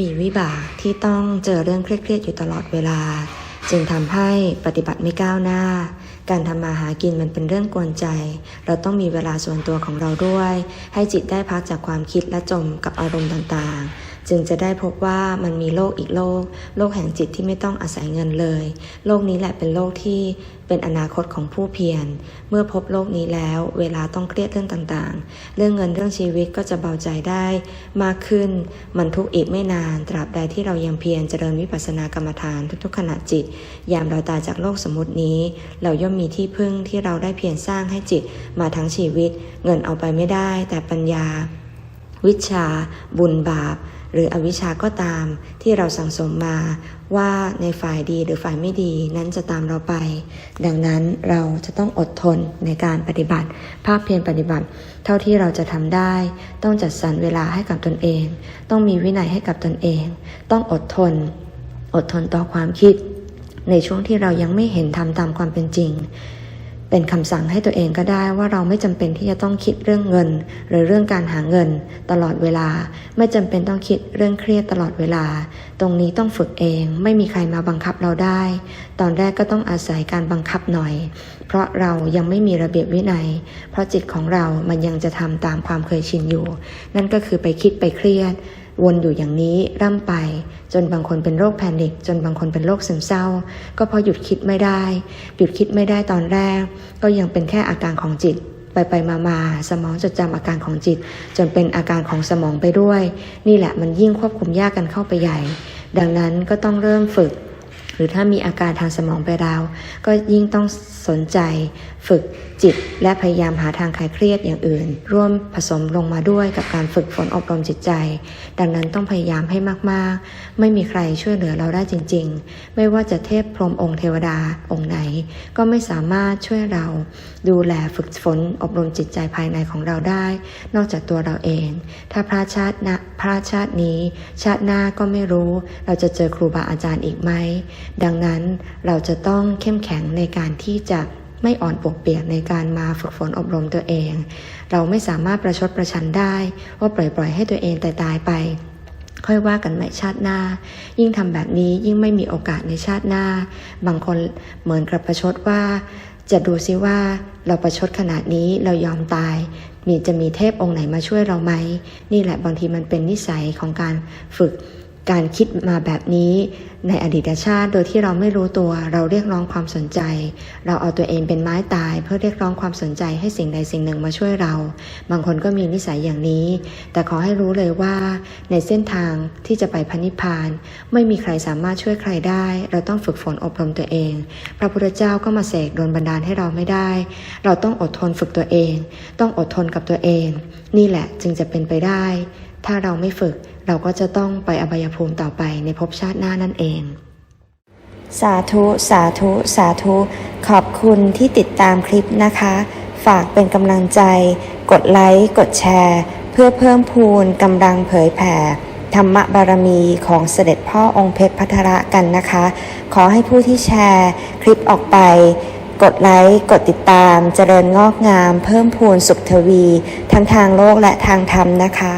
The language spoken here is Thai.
มีวิบากที่ต้องเจอเรื่องเครียดๆอยู่ตลอดเวลา จึงทำให้ปฏิบัติไม่ก้าวหน้า การทำมาหากินมันเป็นเรื่องกวนใจ เราต้องมีเวลาส่วนตัวของเราด้วย ให้จิตได้พักจากความคิดและจมกับอารมณ์ต่างๆ จึงจะได้พบว่ามันมีโลกอีกโลก โลกแห่งจิตที่ไม่ต้องอาศัยเงินเลย โลกนี้แหละเป็นโลกที่เป็นอนาคตของผู้เพียร เมื่อพบโลกนี้แล้ว เวลาต้องเครียดเรื่องต่างๆ เรื่องเงินเรื่องชีวิตก็จะเบาใจได้มากขึ้น มันทุกข์อีกไม่นาน ตราบใดที่เรายังเพียรเจริญวิปัสสนากรรมฐานทุกๆขณะจิต ยามเราตายจากโลกสมมตินี้ เราย่อมมีที่พึ่งที่เราได้เพียรสร้างให้จิตมาทั้งชีวิต เงินเอาไปไม่ได้ แต่ปัญญา วิชา บุญบาป หรืออวิชาก็ตามที่เราสั่งสมมาว่าในฝ่ายดีหรือฝ่ายไม่ดีนั้นจะตามเราไป ดังนั้นเราจะต้องอดทนในการปฏิบัติ ภาคเพียรปฏิบัติ เท่าที่เราจะทำได้ ต้องจัดสรรเวลาให้กับตนเอง ต้องมีวินัยให้กับตนเอง ต้องอดทน อดทนต่อความคิด ในช่วงที่เรายังไม่เห็นทำตามความเป็นจริง เป็นคำสั่งให้ตัวเองก็ได้ว่าเราไม่จำเป็นที่จะต้องคิดเรื่องเงิน หรือเรื่องการหาเงิน ตลอดเวลา ไม่จำเป็นต้องคิดเรื่องเครียดตลอดเวลา ตรงนี้ต้องฝึกเอง ไม่มีใครมาบังคับเราได้ ตอนแรกก็ต้องอาศัยการบังคับหน่อย เพราะเรายังไม่มีระเบียบวินัย เพราะจิตของเรามันยังจะทำตามความเคยชินอยู่ นั่นก็คือไปคิดไปเครียด วนอยู่อย่างนี้ร่ำไป จนบางคนเป็นโรคแพนิคจนบางคนเป็นโรคซึมเศร้า ก็เพราะหยุดคิดไม่ได้ หยุดคิดไม่ได้ตอนแรก ก็ยังเป็นแค่อาการของจิตไปไปมามาสมองจดจำอาการของจิต จนเป็นอาการของสมองไปด้วย นี่แหละมันยิ่งควบคุมยากกันเข้าไปใหญ่ ดังนั้นก็ต้องเริ่มฝึก หรือถ้ามีอาการทางสมองไปแล้วก็ยิ่งต้องสนใจฝึกจิต และพยายามหาทางคลายเครียดอย่างอื่น ร่วมผสมลงมาด้วยกับการฝึกฝนอบรมจิตใจ ดังนั้นต้องพยายามให้มากๆ ไม่มีใครช่วยเหลือเราได้จริง ๆ ไม่ว่าจะเทพพรหมองค์เทวดาองค์ไหน ก็ไม่สามารถช่วยเรา ดูแลฝึกฝนอบรมจิตใจภายในของเราได้ นอกจากตัวเราเอง ถ้าพระชาตินะพระชาตินี้ ชาติหน้าก็ไม่รู้ เราจะเจอครูบาอาจารย์อีกไหมดังนั้นเราจะต้องเข้มแข็งในการที่จะไม่อ่อนปวกเปียกในการมาฝึกฝนอบรมตัวเอง เราไม่สามารถประชดประชันได้ ว่าปล่อยปล่อยให้ตัวเองตายตายไป ค่อยว่ากันใหม่ชาติหน้า ยิ่งทำแบบนี้ยิ่งไม่มีโอกาสในชาติหน้า บางคนเหมือนกับประชดว่า จะดูซิว่าเราประชดขนาดนี้เรายอมตายมีจะมีเทพองค์ไหนมาช่วยเราไหม นี่แหละบางทีมันเป็นนิสัยของการฝึก การคิดมาแบบนี้ในอดีตชาติ โดยที่เราไม่รู้ตัวเราเรียกร้องความสนใจ เราเอาตัวเองเป็นไม้ตาย เพื่อเรียกร้องความสนใจให้สิ่งใดสิ่งหนึ่งมาช่วยเรา บางคนก็มีนิสัยอย่างนี้ แต่ขอให้รู้เลยว่า ในเส้นทางที่จะไปพันิพาน ไม่มีใครสามารถช่วยใครได้ เราต้องฝึกฝนอบรมตัวเอง พระพุทธเจ้าก็มาเสกโดนบันดาลให้เราไม่ได้ เราต้องอดทนฝึกตัวเอง ต้องอดทนกับตัวเอง นี่แหละจึงจะเป็นไปได้ ถ้าเราไม่ฝึกเราก็จะต้องไปอบายภูมิต่อไปในภพชาติหน้านั่นเอง สาธุ สาธุ สาธุ ขอบคุณที่ติดตามคลิปนะคะ ฝากเป็นกำลังใจ กดไลค์ กดแชร์ เพื่อเพิ่มพูนกำลังเผยแผ่ ธรรมบารมีของเสด็จพ่อองค์เพชรพัทระกันนะคะ ขอให้ผู้ที่แชร์คลิปออกไปกดไลค์ กดติดตาม เจริญงอกงาม เพิ่มพูนสุขทวี ทั้งทางโลกและทางธรรมนะคะ